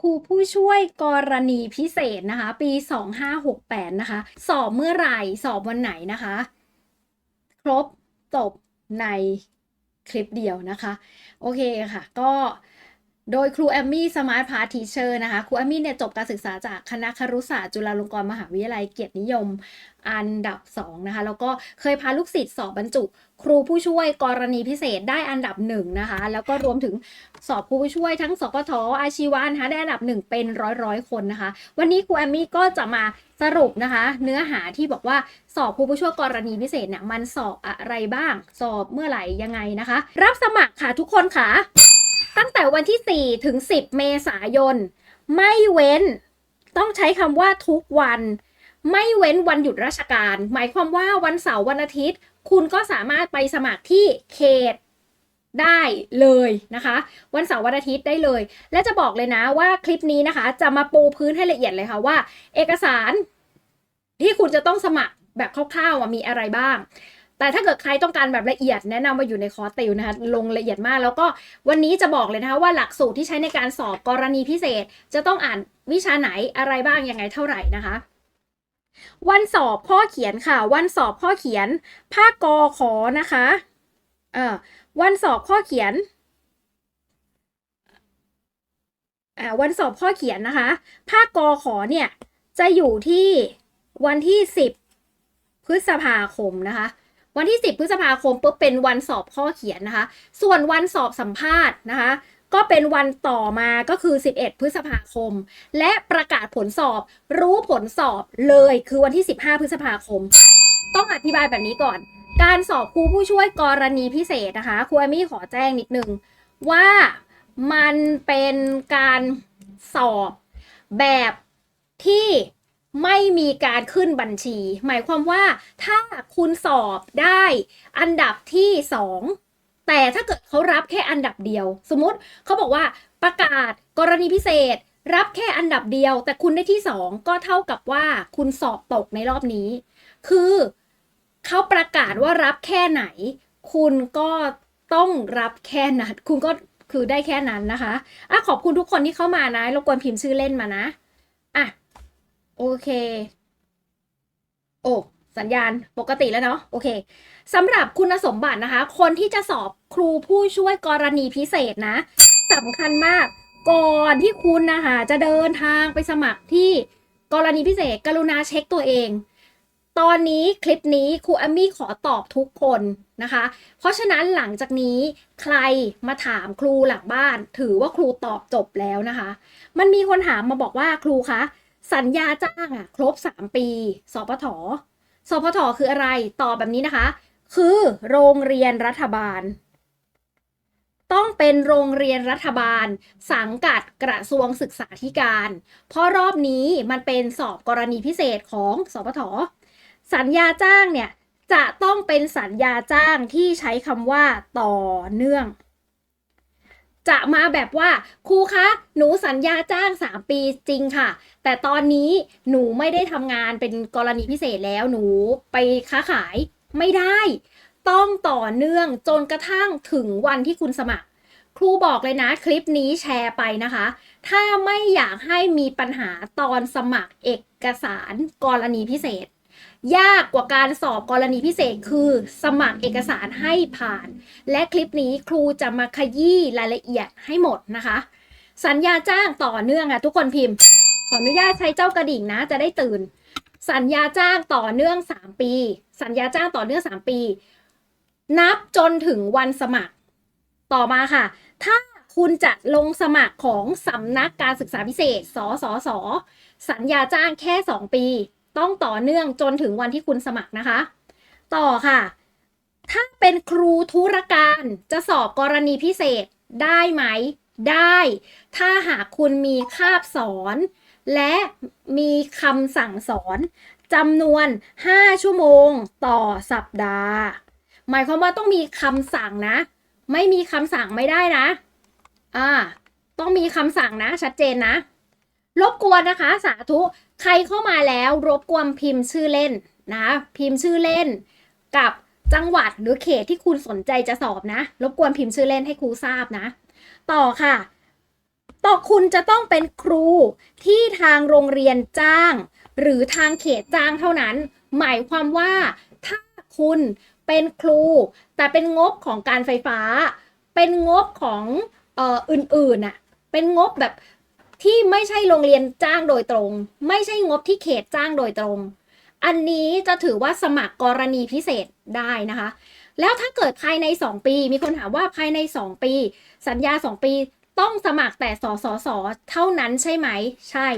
ครูผู้ช่วยกรณีพิเศษนะคะ ปี 2568 นะคะ สอบเมื่อไหร่สอบวันไหนนะคะ ครบจบในคลิปเดียวนะคะ โอเคค่ะ ก็ โดยครูแอมมี่สมาร์ทพาร์ททีเชอร์นะคะ ครูแอมมี่เนี่ยจบการศึกษาจากคณะครุศาสตร์จุฬาลงกรณ์มหาวิทยาลัยเกียรตินิยมอันดับ 2 นะคะ แล้วก็เคยพาลูกศิษย์สอบบรรจุ ครูผู้ช่วยกรณีพิเศษได้อันดับหนึ่งนะคะ แล้วก็รวมถึงสอบครูผู้ช่วยทั้งสกทออาชีวะนะคะได้อันดับหนึ่งเป็นร้อยร้อยคนนะคะ วันนี้ครูแอมมี่ก็จะมาสรุปนะคะ เนื้อหาที่บอกว่าสอบครูผู้ช่วยกรณีพิเศษเนี่ยมันสอบอะไรบ้าง สอบเมื่อไหร่ยังไงนะคะ รับสมัครค่ะทุกคนค่ะ ตั้งแต่วันที่ 4 ถึง 10 เมษายน ไม่เว้น ต้องใช้คำว่าทุกวัน ไม่เว้นวันหยุดราชการ หมายความว่าวันเสาร์วันอาทิตย์ คุณก็สามารถไปสมัครที่เขตได้เลยนะคะ วันเสาร์วันอาทิตย์ได้เลย และจะบอกเลยนะว่าคลิปนี้นะคะ จะมาปูพื้นให้ละเอียดเลยค่ะว่า เอกสารที่คุณจะต้องสมัครแบบคร่าวๆมีอะไรบ้าง แต่ถ้าเกิดใครต้องการแบบละเอียดแนะนำมาอยู่ในคอร์สติวนะคะลงละเอียดมาก แล้วก็วันนี้จะบอกเลยนะคะว่าหลักสูตรที่ใช้ในการสอบกรณีพิเศษ จะต้องอ่านวิชาไหนอะไรบ้างยังไงเท่าไหร่นะคะวันสอบข้อเขียนค่ะ วันสอบข้อเขียน ภาคกอขอนะคะเอ่อวันสอบข้อเขียนอ่าวันสอบข้อเขียนนะคะ ภาคกอขอเนี่ย จะอยู่ที่วันที่ 10 พฤษภาคมนะคะ วันที่ 10 พฤษภาคมปุ๊บเป็นวันสอบข้อเขียนนะคะ ส่วนวันสอบสัมภาษณ์นะคะ ก็เป็นวันต่อมาก็คือ 11 พฤษภาคม และประกาศผลสอบ รู้ผลสอบเลยคือวันที่ 15 พฤษภาคม ต้องอธิบายแบบนี้ก่อน การสอบครูผู้ช่วยกรณีพิเศษนะคะครูแอมมี่ขอแจ้งนิดนึงว่ามันเป็นการสอบแบบที่ ไม่มีการขึ้นบัญชี หมายความว่าถ้าคุณสอบได้อันดับที่สองแต่ถ้าเกิดเขารับแค่อันดับเดียว สมมติเขาบอกว่าประกาศกรณีพิเศษ รับแค่อันดับเดียว แต่คุณได้ที่สองก็เท่ากับว่าคุณสอบตกในรอบนี้ คือเขาประกาศว่ารับแค่ไหน คุณก็ต้องรับแค่นั้นคุณก็คือได้แค่นั้นนะคะอะขอบคุณทุกคนที่เข้ามานะรบกวนพิมพ์ชื่อเล่นมานะอะ โอเค โอ้สัญญาณปกติแล้วเนาะโอเคสำหรับคุณสมบัตินะคะ คนที่จะสอบครูผู้ช่วยกรณีพิเศษนะสำคัญมากก่อนที่คุณนะคะจะเดินทางไปสมัครที่กรณีพิเศษ กรุณาเช็คตัวเอง ตอนนี้คลิปนี้ครูแอมมี่ขอตอบทุกคนนะคะ เพราะฉะนั้นหลังจากนี้ใครมาถามครูหลังบ้าน ถือว่าครูตอบจบแล้วนะคะ มันมีคนถามมาบอกว่าครูคะ สัญญาจ้างอะ ครบ 3 ปีสปทสปทคืออะไรตอบแบบนี้นะคะ คือโรงเรียนรัฐบาล ต้องเป็นโรงเรียนรัฐบาล สังกัดกระทรวงศึกษาธิการ เพราะรอบนี้มันเป็นสอบกรณีพิเศษของสปทสัญญาจ้างเนี่ยจะต้องเป็นสัญญาจ้างที่ใช้คำว่าต่อเนื่อง จะมาแบบว่าครูคะ หนูสัญญาจ้าง 3 ปีจริงค่ะ แต่ตอนนี้หนูไม่ได้ทำงานเป็นกรณีพิเศษแล้วหนูไปค้าขายไม่ได้ ต้องต่อเนื่องจนกระทั่งถึงวันที่คุณสมัคร ครูบอกเลยนะคลิปนี้แชร์ไปนะคะ ถ้าไม่อยากให้มีปัญหาตอนสมัครเอกสารกรณีพิเศษ ยากกว่าการสอบกรณีพิเศษคือสมัครเอกสารให้ผ่าน และคลิปนี้ครูจะมาขยี้รายละเอียดให้หมดนะคะ สัญญาจ้างต่อเนื่องอะทุกคนพิมพ์ ขออนุญาตใช้เจ้ากระดิ่งนะจะได้ตื่น สัญญาจ้างต่อเนื่อง 3 ปี สัญญาจ้างต่อเนื่อง 3 ปี นับจนถึงวันสมัครต่อมาค่ะ ถ้าคุณจะลงสมัครของสำนักการศึกษาพิเศษ สสส สัญญาจ้างแค่ 2 ปี ต้องต่อเนื่องจนถึงวันที่คุณสมัครนะคะ ต่อค่ะ ถ้าเป็นครูธุรการจะสอบกรณีพิเศษได้ไหม ได้ ถ้าหากคุณมีคาบสอน และมีคำสั่งสอนจำนวน 5 ชั่วโมงต่อสัปดาห์ หมายความว่าต้องมีคำสั่งนะ ไม่มีคำสั่งไม่ได้นะ อ่า ต้องมีคำสั่งนะ ชัดเจนนะ รบกวนนะคะ สาธุใครเข้ามาแล้วรบกวนพิมพ์ชื่อเล่นนะพิมพ์ชื่อเล่น กับจังหวัดหรือเขตที่คุณสนใจจะสอบนะ รบกวนพิมพ์ชื่อเล่นให้ครูทราบนะ ต่อค่ะ ต่อคุณจะต้องเป็นครูที่ทางโรงเรียนจ้าง หรือทางเขตจ้างเท่านั้น หมายความว่าถ้าคุณเป็นครู แต่เป็นงบของการไฟฟ้า เป็นงบของเอ่ออื่นๆน่ะเป็นงบแบบ ที่ไม่ใช่โรงเรียนจ้างโดยตรง ไม่ใช่งบที่เขตจ้างโดยตรง อันนี้จะถือว่าสมัครกรณีพิเศษได้นะคะ แล้วถ้าเกิดภายใน 2 ปี มีคนถามว่าภายใน 2 ปี สัญญา 2 ปีต้องสมัครแต่สสสเท่านั้นใช่ไหม ใช่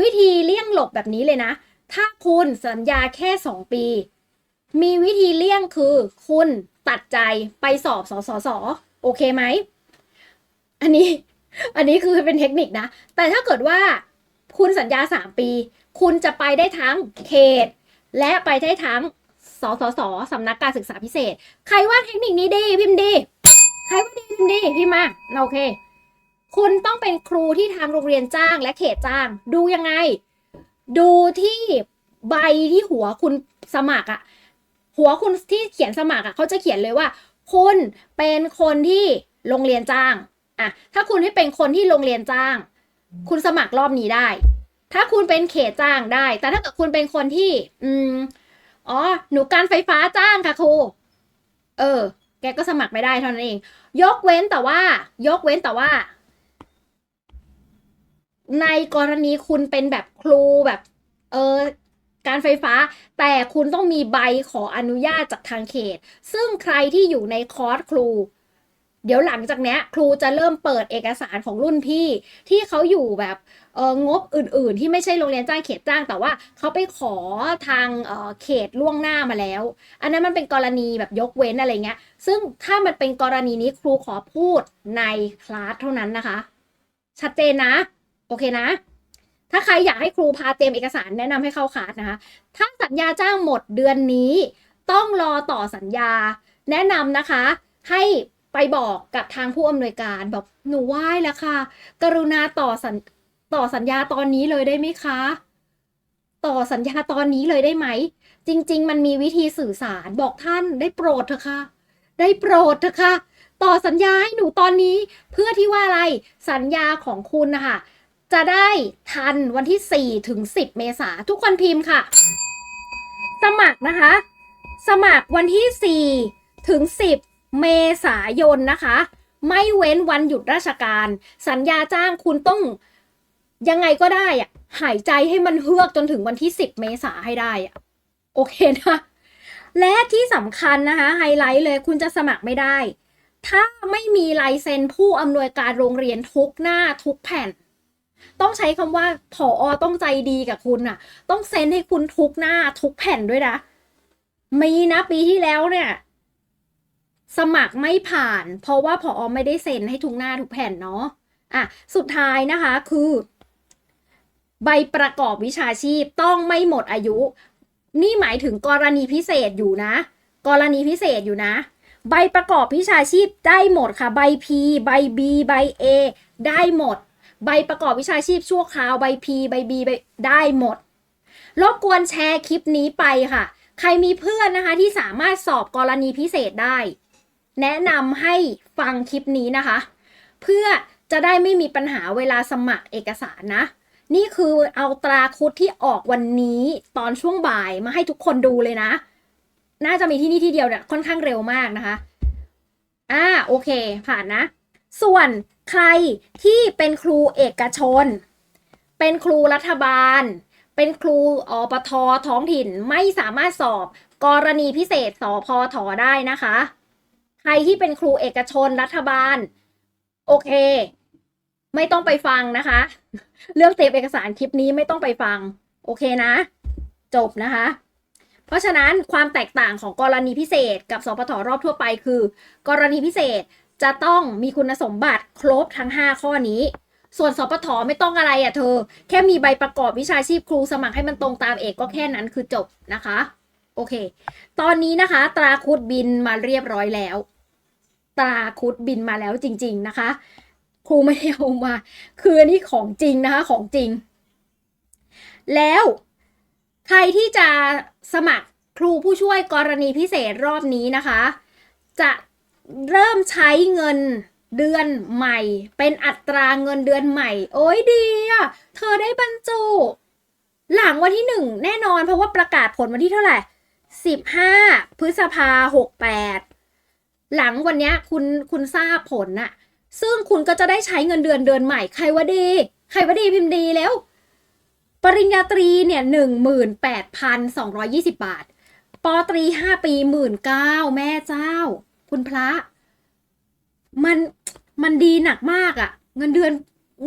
วิธีเลี่ยงหลบแบบนี้เลยนะ ถ้าคุณสัญญาแค่ 2 ปี มีวิธีเลี่ยงคือ คุณตัดใจไปสอบสสสโอเคไหม อันนี้ อันนี้คือเป็นเทคนิคนะ แต่ถ้าเกิดว่าคุณสัญญา 3 ปี คุณจะไปได้ทั้งเขต และไปได้ทั้งสสสสำนักการศึกษาพิเศษ ใครว่าเทคนิคนี้ดีพิมพ์ดี ใครว่าดีพิมพ์ดีพิมพ์มาโอเค คุณต้องเป็นครูที่ทางโรงเรียนจ้างและเขตจ้าง ดูยังไง ดูที่ใบที่หัวคุณสมัครอะหัวคุณที่เขียนสมัครอะเขาจะเขียนเลยว่า คุณเป็นคนที่โรงเรียนจ้าง อะถ้าคุณให้เป็นคนที่โรงเรียนจ้าง คุณสมัครรอบนี้ได้ ถ้าคุณเป็นเขตจ้างได้ แต่ถ้าเกิดคุณเป็นคนที่ อืมอ๋อหนูการไฟฟ้าจ้างค่ะครูเออ แกก็สมัครไม่ได้เท่านั้นเอง ยกเว้นแต่ว่า ยกเว้นแต่ว่า ในกรณีคุณเป็นแบบครูแบบ เออการไฟฟ้า แต่คุณต้องมีใบขออนุญาตจากทางเขต ซึ่งใครที่อยู่ในคอร์สครู เดี๋ยวหลังจากเนี้ยครูจะเริ่มเปิดเอกสารของรุ่นพี่ที่เขาอยู่แบบงบอื่น ๆ ที่ไม่ใช่โรงเรียนจ้างเขตจ้าง แต่ว่าเขาไปขอทางเขตล่วงหน้ามาแล้ว อันนั้นมันเป็นกรณีแบบยกเว้นอะไรเงี้ย ซึ่งถ้ามันเป็นกรณีนี้ครูขอพูดในคลาสเท่านั้นนะคะ ชัดเจนนะ โอเคนะ ถ้าใครอยากให้ครูพาเตรียมเอกสารแนะนำให้เข้าคลาสนะคะ ถ้าสัญญาจ้างหมดเดือนนี้ ต้องรอต่อสัญญา แนะนำนะคะ ให้ ไปบอกกับทางผู้อำนวยการบอกหนูไหว้แล้วค่ะ กรุณาต่อสัญต่อสัญญาตอนนี้เลยได้ไหมคะ ต่อสัญญาตอนนี้เลยได้ไหม จริง ๆ มันมีวิธีสื่อสารบอกท่านได้โปรดเถอะค่ะ ได้โปรดเถอะค่ะ ต่อสัญญาให้หนูตอนนี้เพื่อที่ว่าอะไรสัญญาของคุณนะคะจะได้ทันวันที่ 4 ถึง 10 เมษาทุกคนพิมพ์ค่ะ สมัครนะคะ สมัครวันที่ 4 ถึง 10 เมษายนนะคะ ไม่เว้นวันหยุดราชการ สัญญาจ้างคุณต้องยังไงก็ได้อะหายใจให้มันเฮือกจนถึงวันที่ 10 เมษาให้ได้อะโอเคนะและที่สำคัญนะคะไฮไลท์เลยคุณจะสมัครไม่ได้ ถ้าไม่มีลายเซ็นผู้อำนวยการโรงเรียนทุกหน้าทุกแผ่น ต้องใช้คำว่าผออต้องใจดีกับคุณน่ะ ต้องเซ็นให้คุณทุกหน้าทุกแผ่นด้วยนะมีนะปีที่แล้วเนี่ย สมัครไม่ผ่าน เพราะว่าผออไม่ได้เซ็นให้ทุกหน้าทุกแผ่นเนาะอะสุดท้ายนะคะคือ ใบประกอบวิชาชีพต้องไม่หมดอายุ นี่หมายถึงกรณีพิเศษอยู่นะ กรณีพิเศษอยู่นะ ใบประกอบวิชาชีพได้หมดค่ะ ใบ P ใบ B ใบ A ได้หมด ใบประกอบวิชาชีพชั่วคราวใบ P ใบ B ใบได้หมดรบกวนแชร์คลิปนี้ไปค่ะ ใครมีเพื่อนนะคะที่สามารถสอบกรณีพิเศษได้ แนะนำให้ฟังคลิปนี้นะคะ เพื่อจะได้ไม่มีปัญหาเวลาสมัครเอกสารนะ นี่คือเอาตราคุดที่ออกวันนี้ตอนช่วงบ่ายมาให้ทุกคนดูเลยนะ น่าจะมีที่นี่ที่เดียวเนี่ยค่อนข้างเร็วมากนะคะอ่าโอเค ผ่านนะ ส่วนใครที่เป็นครูเอกชน เป็นครูรัฐบาล เป็นครูอปทท้องถิ่นไม่สามารถสอบกรณีพิเศษสพทได้นะคะ รที่เป็นครูเอกชนรัฐบาล โอเค ไม่ต้องไปฟังนะคะ เรื่องเตรียมเอกสารคลิปนี้ไม่ต้องไปฟัง โอเคนะ จบนะคะ เพราะฉะนั้นความแตกต่างของกรณีพิเศษกับสพทรอบทั่วไปคือ กรณีพิเศษจะต้องมีคุณสมบัติครบทั้ง 5 ข้อนี้ ส่วนสปทไม่ต้องอะไรอะเธอ แค่มีใบประกอบวิชาชีพครูสมัครให้มันตรงตามเอกก็แค่นั้นคือจบนะคะ โอเค ตอนนี้นะคะ ตราคุดบินมาเรียบร้อยแล้ว ตราคุดบินมาแล้วจริง ๆนะคะ ครูไม่ได้เอามา คืออันนี้ของจริงนะคะของจริง แล้วใครที่จะสมัครครูผู้ช่วยกรณีพิเศษรอบนี้นะคะ จะเริ่มใช้เงินเดือนใหม่ เป็นอัตราเงินเดือนใหม่ โอ้ยดีอะเธอได้บรรจุ หลังวันที่หนึ่งแน่นอนเพราะว่าประกาศผลวันที่เท่าไหร่สิบห้าพฤษภาหกแปด หลังวันนี้คุณคุณทราบผลน่ะ ซึ่งคุณก็จะได้ใช้เงินเดือนเดือนใหม่ใครว่าดี ใครว่าดีพิมพ์ดีแล้ว ปริญญาตรีเนี่ยหนึ่งหมื่นแปดพันสองร้อยี่สิบาทปอตรีห้าปีหมื่นเก้าแม่เจ้า คุณพระ มันมันดีหนักมากอะ่ะ เงินเดือน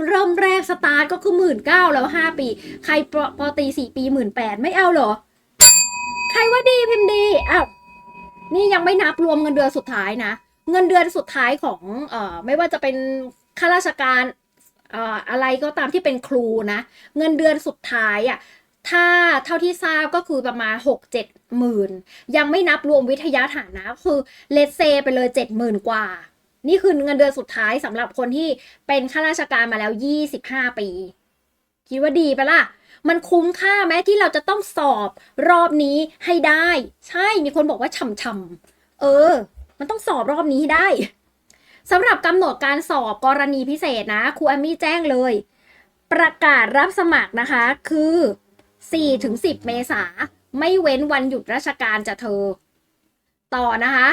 เริ่มแรกสตาร์ทก็คือหมื่นเก้าแล้วห้าปี ใครปอปอตรีสี่ปีหมื่นแปดไม่เอาเหรอ ใครว่าดีพิมพ์ดีอ้าว นี่ยังไม่นับรวมเงินเดือนสุดท้ายนะ เงินเดือนสุดท้ายของเอ่อไม่ว่าจะเป็นข้าราชการเอ่ออะไรก็ตามที่เป็นครูนะ เงินเดือนสุดท้ายอะ่ะถ้าเท่าที่ทราบก็คือประมาณหกเจ็ดหมื่นยังไม่นับรวมวิทยาฐานะคือเลทเซไปเลยเจ็ดหมื่นกว่า นี่คือเงินเดือนสุดท้ายสำหรับคนที่เป็นข้าราชการมาแล้วยี่สิบห้าปี คิดว่าดีปะล่ะ มันคุ้มค่าไหมที่เราจะต้องสอบรอบนี้ให้ได้ ใช่มีคนบอกว่าช่ำๆเออ มันต้องสอบรอบนี้ให้ได้สำหรับกำหนดการสอบกรณีพิเศษนะครูแอมมี่แจ้งเลย ประกาศรับสมัครนะคะคือ4ถึง10 เมษาไม่เว้นวันหยุดราชการจะเธอ ต่อนะคะ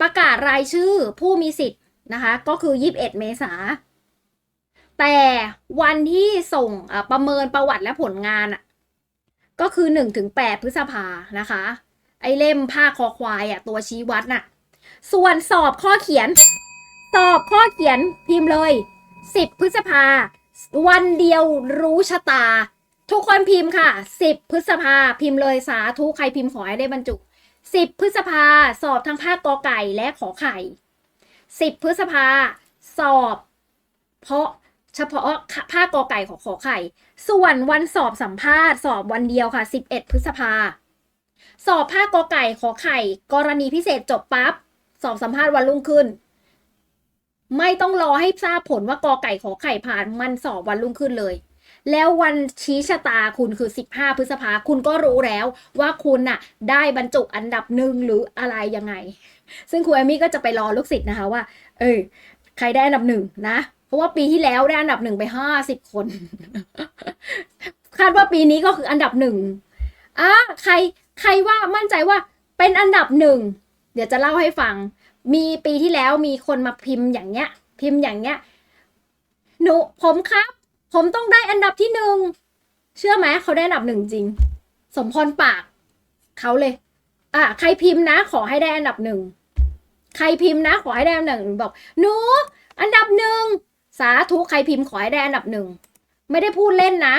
ประกาศรายชื่อผู้มีสิทธิ์นะคะ ก็คือ 21 เมษา แต่วันที่ส่งประเมินประวัติและผลงานอะก็คือ1ถึง8พฤษภานะคะ ไอเล่มผ้าคอควายอะตัวชี้วัดน่ะ ส่วนสอบข้อเขียน สอบข้อเขียนพิมพ์เลย 10 พฤษภา วันเดียวรู้ชะตา ทุกคนพิมพ์ค่ะ 10 พฤษภาพิมพ์เลยสาธุใครพิมพ์ขอให้ได้บรรจุ 10 พฤษภาสอบทั้งภาคกอไก่และขอไข่ 10 พฤษภาสอบ เพราะ เฉพาะภาคกอไก่ของขอไข่ ส่วนวันสอบสัมภาษณ์ สอบวันเดียวค่ะ 11 พฤษภา สอบภาคกอไก่ขอไข่ กรณีพิเศษจบปั๊บ สอบสัมภาษณ์วันรุ่งขึ้น ไม่ต้องรอให้ทราบผลว่ากอไก่ขอไข่ผ่านมันสอบวันรุ่งขึ้นเลย แล้ววันชี้ชะตาคุณคือ 15 พฤษภาคุณก็รู้แล้วว่าคุณน่ะ ได้บรรจุอันดับหนึ่งหรืออะไรยังไง ซึ่งครูแอมี่ก็จะไปรอลูกศิษย์นะคะว่า เออใครได้อันดับหนึ่งนะ ราะว่าปีที่แล้วได้อันดับหนึ่งไปห้าสิบคน คาดว่าปีนี้ก็คืออันดับหนึ่งอะใครใครว่ามั่นใจว่าเป็นอันดับหนึ่งเดี๋ยวจะเล่าให้ฟัง มีปีที่แล้วมีคนมาพิมพ์อย่างเงี้ย พิมพ์อย่างเงี้ยหนูผมครับ ผมต้องได้อันดับที่หนึ่งเชื่อไหมเขาได้อันดับหนึ่งจริง สมพรปากเขาเลย อะใครพิมพ์นะ ขอให้ได้อันดับหนึ่งใครพิมพ์นะ ขอให้ได้อันดับหนึ่งบอกหนูอันดับหนึ่งาธุใครพิมพ์ขอให้ได้อันดับหนึ่ง ไม่ได้พูดเล่นนะ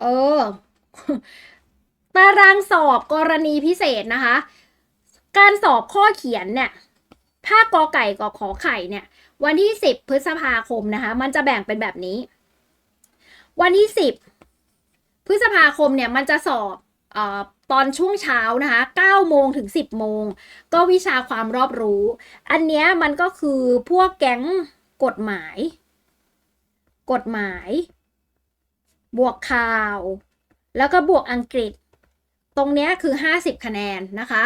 เออ ตารางสอบกรณีพิเศษนะคะ การสอบข้อเขียนเนี่ยภาคกอไก่กับขอไข่เนี่ย วันที่ 10 พฤษภาคมนะคะ มันจะแบ่งเป็นแบบนี้ วันที่ 10 พฤษภาคมเนี่ยมันจะสอบออตอนช่วงเช้านะคะ9โมงถึง 10 โมง ก็วิชาความรอบรู้ อันเนี้ยมันก็คือพวกแก๊งกฎหมาย กฎหมาย บวกข่าว แล้วก็บวกอังกฤษ ตรงเนี้ยคือ 50 คะแนนนะคะ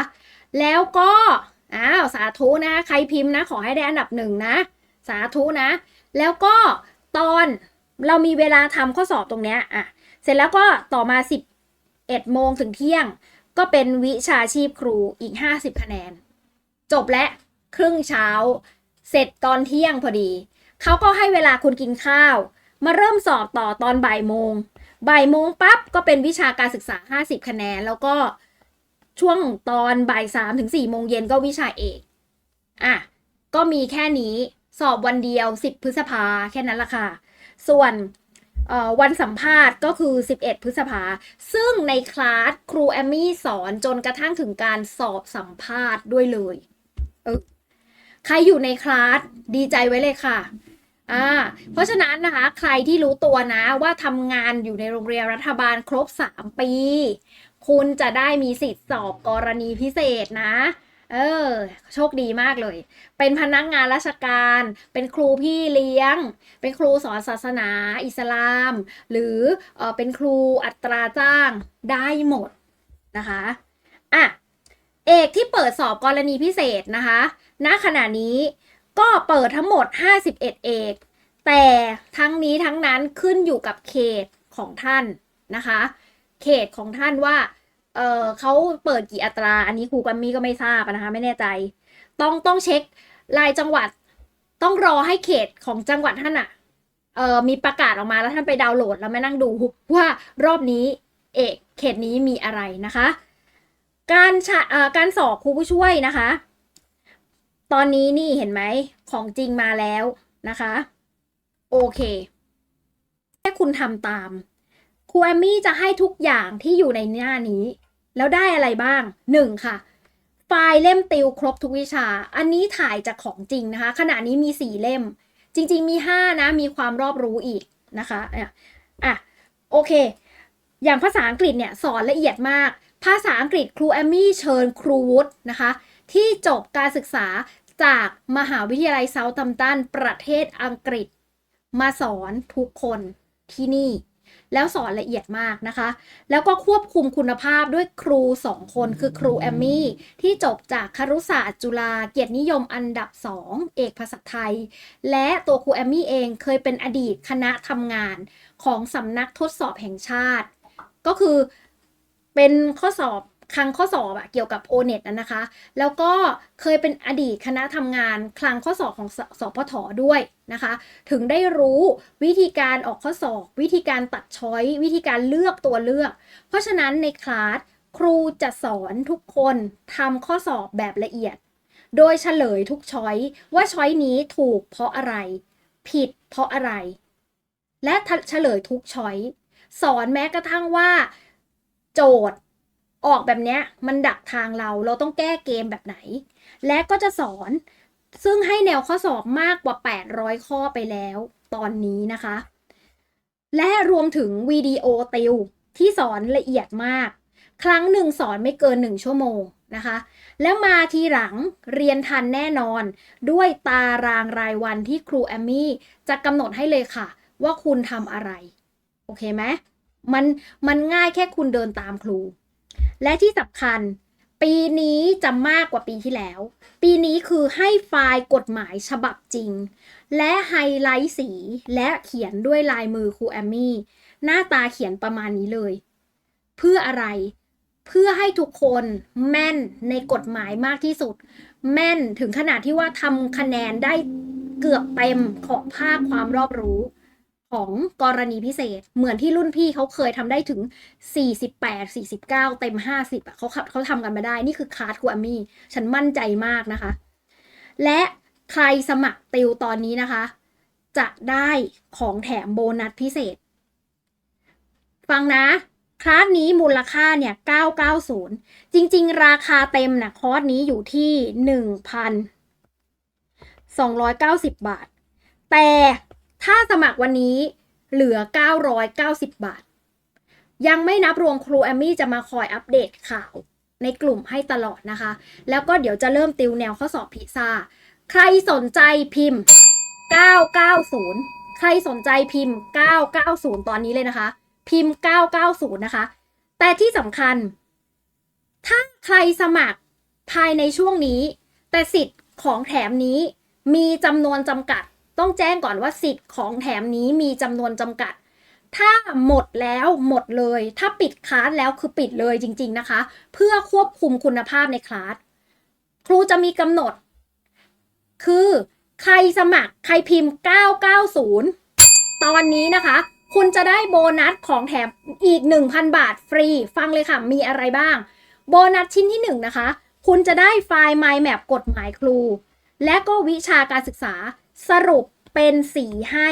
แล้วก็อ้าวสาธุนะ ใครพิมพ์นะ ขอให้ได้อันดับหนึ่งนะ สาธุนะ แล้วก็ตอนเรามีเวลาทำข้อสอบตรงเนี้ยอะเสร็จแล้วก็ต่อมา 11โมงถึงเที่ยง ก็เป็นวิชาชีพครูอีก 50 คะแนน จบและครึ่งเช้า เสร็จตอนเที่ยงพอดี เขาก็ให้เวลาคุณกินข้าว มาเริ่มสอบต่อตอนบ่ายโมง บ่ายโมงปั๊บก็เป็นวิชาการศึกษา 50 คะแนน แล้วก็ช่วงตอนบ่ายสามถึงสี่โมงเย็นก็วิชาเอกอะก็มีแค่นี้สอบวันเดียว 10 พฤษภาแค่นั้นละค่ะ ส่วนวันสัมภาษณ์ก็คือ 11 พฤษภา ซึ่งในคลาสครูแอมมี่สอนจนกระทั่งถึงการสอบสัมภาษณ์ด้วยเลย เออใครอยู่ในคลาสดีใจไว้เลยค่ะ อ่าเพราะฉะนั้นนะคะ ใครที่รู้ตัวนะว่าทำงานอยู่ในโรงเรียนรัฐบาลครบ 3 ปี คุณจะได้มีสิทธิ์สอบกรณีพิเศษนะ เออ โชคดีมากเลย เป็นพนักงานราชการ เป็นครูพี่เลี้ยง เป็นครูสอนศาสนาอิสลาม หรือเออเป็นครูอัตราจ้างได้หมดนะคะอะเอกที่เปิดสอบกรณีพิเศษนะคะณขณะนี้ ก็เปิดทั้งหมด 51 เอกแต่ทั้งนี้ทั้งนั้นขึ้นอยู่กับเขตของท่านนะคะ เขตของท่านว่าเออเขาเปิดกี่อัตรา อันนี้ครูกัมมี่ก็ไม่ทราบนะคะไม่แน่ใจ ต้องต้องเช็ครายจังหวัดต้องรอให้เขตของจังหวัดท่านอะเออมีประกาศออกมาแล้วท่านไปดาวน์โหลดแล้วมานั่งดูว่ารอบนี้เอกเขตนี้มีอะไรนะคะ การฉะเอ่อการสอบครูผู้ช่วยนะคะ ตอนนี้นี่เห็นไหมของจริงมาแล้วนะคะ โอเค แค่คุณทำตามครูแอมมี่จะให้ทุกอย่างที่อยู่ในหน้านี้ แล้วได้อะไรบ้างหนึ่งค่ะ ไฟล์เล่มติวครบทุกวิชา อันนี้ถ่ายจากของจริงนะคะ ขณะนี้มีสี่เล่ม จริง ๆ มีห้านะ มีความรอบรู้อีกนะคะอะอะโอเค อย่างภาษาอังกฤษเนี่ยสอนละเอียดมาก ภาษาอังกฤษครูแอมมี่เชิญครูวุฒินะคะ ที่จบการศึกษา จากมหาวิทยาลัยเซาท์ทัมตันประเทศอังกฤษ มาสอนทุกคนที่นี่ แล้วสอนละเอียดมากนะคะ แล้วก็ควบคุมคุณภาพด้วยครูสองคนคือครูแอมมี่ ที่จบจากครุศาสตร์จุฬาเกียรตินิยมอันดับ 2 เอกภาษาไทย และตัวครูแอมมี่เองเคยเป็นอดีตคณะทำงานของสำนักทดสอบแห่งชาติ ก็คือเป็นข้อสอบ คลังข้อสอบอะเกี่ยวกับ o n e t นะนะคะ แล้วก็เคยเป็นอดีตคณะทำงานคลังข้อสอบของสสพทด้วยนะคะ ถึงได้รู้วิธีการออกข้อสอบ วิธีการตัดช้อยวิธีการเลือกตัวเลือก เพราะฉะนั้นในคลาสครูจะสอนทุกคนทำข้อสอบแบบละเอียด โดยเฉลยทุกช้อยว่าช้อยนี้ถูกเพราะอะไร ผิดเพราะอะไร และเฉลยทุกช้อยสอนแม้กระทั่งว่า โจทย์ ออกแบบเนี้ยมันดักทางเราเราต้องแก้เกมแบบไหน และก็จะสอนซึ่งให้แนวข้อสอบมากกว่า 800 ข้อไปแล้วตอนนี้นะคะ และรวมถึงวิดีโอติวที่สอนละเอียดมาก ครั้งหนึ่งสอนไม่เกิน 1 ชั่วโมงนะคะ แล้วมาทีหลังเรียนทันแน่นอน ด้วยตารางรายวันที่ครูแอมมี่จะกำหนดให้เลยค่ะ ว่าคุณทำอะไร โอเคไหมมันมันง่ายแค่คุณเดินตามครู และที่สำคัญ ปีนี้จะมากกว่าปีที่แล้ว ปีนี้คือให้ไฟล์กฎหมายฉบับจริง และไฮไลท์สีและเขียนด้วยลายมือครูแอมมี่ หน้าตาเขียนประมาณนี้เลย เพื่ออะไรเพื่อให้ทุกคนแม่นในกฎหมายมากที่สุด แม่นถึงขนาดที่ว่าทำคะแนนได้เกือบเต็มของภาคความรอบรู้ ของกรณีพิเศษ เหมือนที่รุ่นพี่เขาเคยทำได้ถึง 48 49 เต็ม 50อะเขาเขาทำกันมาได้ นี่คือคลาสครูอามี่ ฉันมั่นใจมากนะคะ และใครสมัครติวตอนนี้นะคะ จะได้ของแถมโบนัสพิเศษ ฟังนะคลาสนี้มูลค่าเนี่ย 990 จริง ๆ ราคาเต็มนะคอร์สนี้อยู่ที่ 1,290 บาท แต่ ถ้าสมัครวันนี้เหลือ 990 บาท ยังไม่นับรวมครูแอมมี่จะมาคอยอัปเดตข่าวในกลุ่มให้ตลอดนะคะ แล้วก็เดี๋ยวจะเริ่มติวแนวข้อสอบพิซซ่า ใครสนใจพิมพ์ 990 ใครสนใจพิมพ์ 990 ตอนนี้เลยนะคะ พิมพ์ 990 นะคะ แต่ที่สำคัญ ถ้าใครสมัครภายในช่วงนี้ แต่สิทธิ์ของแถมนี้มีจำนวนจำกัด ต้องแจ้งก่อนว่าสิทธิ์ของแถมนี้มีจำนวนจำกัด ถ้าหมดแล้วหมดเลย ถ้าปิดคลาสแล้วคือปิดเลยจริง ๆนะคะ เพื่อควบคุมคุณภาพในคลาสครูจะมีกำหนด คือใครสมัครใครพิมพ์ 990 ตอนนี้นะคะ คุณจะได้โบนัสของแถมอีก 1,000 บาทฟรี ฟังเลยค่ะ มีอะไรบ้าง โบนัสชิ้นที่ 1 นะคะ คุณจะได้ไฟล์ Mind Map กฎหมายครู และก็วิชาการศึกษา สรุปเป็นสีให้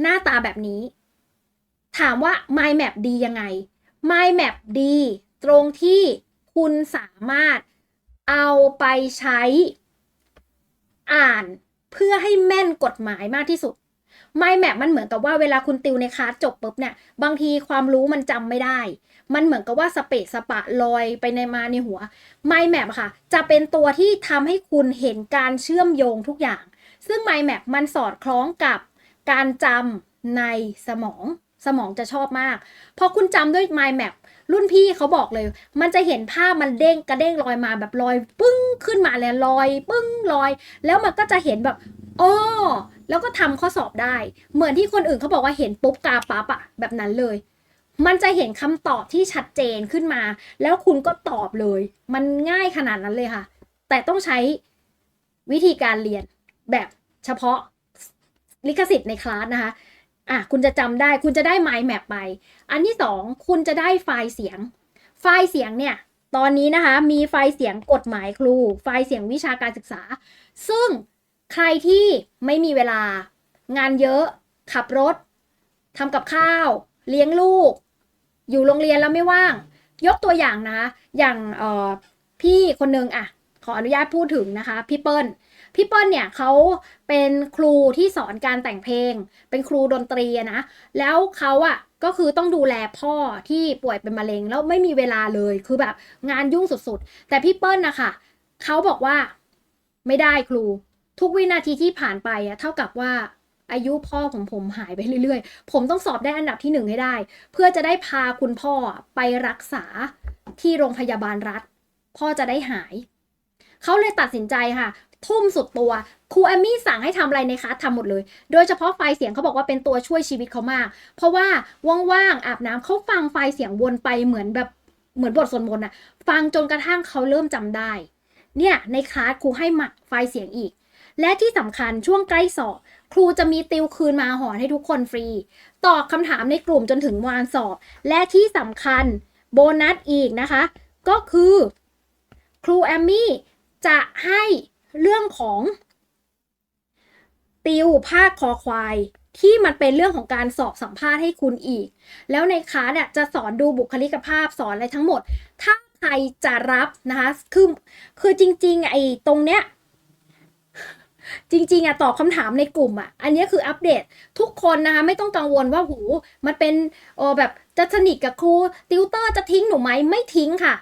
หน้าตาแบบนี้ ถามว่า Mind Map ดียังไง Mind Map ดี ตรงที่คุณสามารถเอาไปใช้ อ่านเพื่อให้แม่นกฎหมายมากที่สุด Mind Map มันเหมือนกับว่าเวลาคุณติวในคลาสจบปุ๊บเนี่ย บางทีความรู้มันจำไม่ได้ มันเหมือนกับว่าสเปะสปะลอยไปในมาในหัว Mind Map อะค่ะ จะเป็นตัวที่ทำให้คุณเห็นการเชื่อมโยงทุกอย่าง ซึ่ง Mind Map มันสอดคล้องกับการจำในสมองสมองจะชอบมาก พอคุณจำด้วย Mind Map รุ่นพี่เขาบอกเลย มันจะเห็นภาพมันเด้งกระเด้งลอยมาแบบลอย ปึ้งขึ้นมาเลยลอย ปึ้งลอย แล้วมันก็จะเห็นแบบโอ้แล้วก็ทำข้อสอบได้ เหมือนที่คนอื่นเขาบอกว่าเห็นปุ๊บกาปั๊บอะแบบนั้นเลย มันจะเห็นคำตอบที่ชัดเจนขึ้นมา แล้วคุณก็ตอบเลย มันง่ายขนาดนั้นเลยค่ะ แต่ต้องใช้วิธีการเรียน แบบเฉพาะลิขสิทธิ์ในคลาสนะคะอะคุณจะจำได้คุณจะได้ mind map ไป อันที่สองคุณจะได้ไฟล์เสียง ไฟล์เสียงเนี่ย ตอนนี้นะคะ มีไฟล์เสียงกฎหมายครู ไฟล์เสียงวิชาการศึกษา ซึ่งใครที่ไม่มีเวลางานเยอะ ขับรถทำกับข้าว เลี้ยงลูก อยู่โรงเรียนแล้วไม่ว่าง ยกตัวอย่างนะ อย่างออพี่คนนึงอะ ขออนุญาตพูดถึงนะคะ พี่เปิ้ล พี่เปิ้ลเนี่ยเขาเป็นครูที่สอนการแต่งเพลง เป็นครูดนตรีนะ แล้วเขาอะก็คือต้องดูแลพ่อที่ป่วยเป็นมะเร็งแล้วไม่มีเวลาเลยคือแบบงานยุ่งสุดๆ แต่พี่เปิ้ลนะคะเขาบอกว่าไม่ได้ครู ทุกวินาทีที่ผ่านไปอะเท่ากับว่าอายุพ่อของผมหายไปเรื่อยๆ ผมต้องสอบได้อันดับที่หนึ่งให้ได้ เพื่อจะได้พาคุณพ่อไปรักษาที่โรงพยาบาลรัฐ พ่อจะได้หาย เขาเลยตัดสินใจค่ะ ทุ่มสุดตัวครูแอมมี่สั่งให้ทำอะไรในคลาสทำหมดเลย โดยเฉพาะไฟเสียงเขาบอกว่าเป็นตัวช่วยชีวิตเขามาก เพราะว่าว่างๆอาบน้ำเขาฟังไฟเสียงวนไปเหมือนแบบเหมือนบทสวดมนต์อะฟังจนกระทั่งเขาเริ่มจำได้ เนี่ยในคลาสครูให้หมักไฟเสียงอีก และที่สำคัญช่วงใกล้สอบครูจะมีติวคืนมาหอนให้ทุกคนฟรี ตอบคำถามในกลุ่มจนถึงวันสอบ และที่สำคัญโบนัสอีกนะคะ ก็คือ ครูแอมมี่จะให้ เรื่องของติวภาคคอควาย ที่มันเป็นเรื่องของการสอบสัมภาษณ์ให้คุณอีก แล้วในคลาสเนี่ยจะสอนดูบุคลิกภาพสอนอะไรทั้งหมด ถ้าใครจะรับนะคะคือคือจริงๆไอ้ตรงเนี้ยจริงๆอะตอบคำถามในกลุ่มอะอันนี้คืออัปเดตทุกคนนะคะไม่ต้องกังวลว่าหูมันเป็นโอแบบจะสนิทกับครูติวเตอร์จะทิ้งหนูไหมไม่ทิ้งค่ะ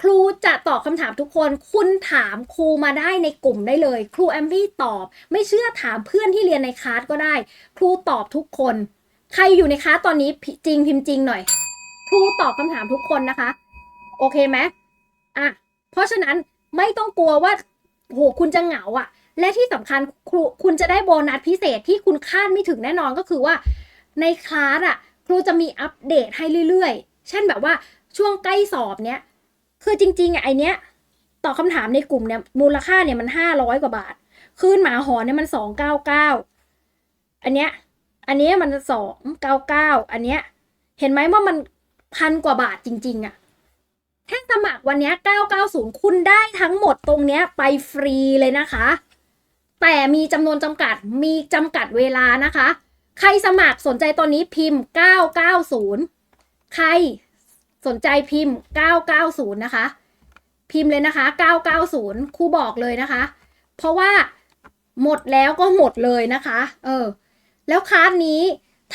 ครูจะตอบคำถามทุกคน คุณถามครูมาได้ในกลุ่มได้เลย ครูแอมบี้ตอบ ไม่เชื่อถามเพื่อนที่เรียนในคลาสก็ได้ ครูตอบทุกคน ใครอยู่ในคลาสตอนนี้จริงพิมพ์จริงหน่อย ครูตอบคำถามทุกคนนะคะ โอเคไหมอะ เพราะฉะนั้นไม่ต้องกลัวว่าโหคุณจะเหงาอะ่ะ และที่สำคัญครูคุณจะได้โบนัสพิเศษที่คุณคาดไม่ถึงแน่นอนก็คือว่า ในคลาสอะ ครูจะมีอัปเดตให้เรื่อยๆ เช่นแบบว่าช่วงใกล้สอบเนี้ย คือจริงๆอะไอเนี้ยตอบคำถามในกลุ่มเนี่ยมูลค่าเนี่ยมันห้าร้อยกว่าบาท คืนหมาหอนเนี่ยมันสองเก้าเก้าอันเนี้ยอันเนี้ยมันสองเก้าเก้าอันเนี้ย เห็นไหมว่ามันพันกว่าบาทจริง ๆอะแค่สมัครวันเนี้ย990 คุณได้ทั้งหมดตรงเนี้ยไปฟรีเลยนะคะ แต่มีจำนวนจำกัด มีจำกัดเวลานะคะ ใครสมัครสนใจตอนนี้พิมพ์ 990 ใคร สนใจพิมพ์ 990 นะคะ พิมพ์เลยนะคะ 990 ครูบอกเลยนะคะ เพราะว่าหมดแล้วก็หมดเลยนะคะ เออ แล้วคลาสนี้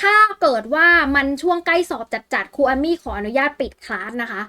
ถ้าเกิดว่ามันช่วงใกล้สอบจัดๆครูอามี่ขออนุญาตปิดคลาสนะคะ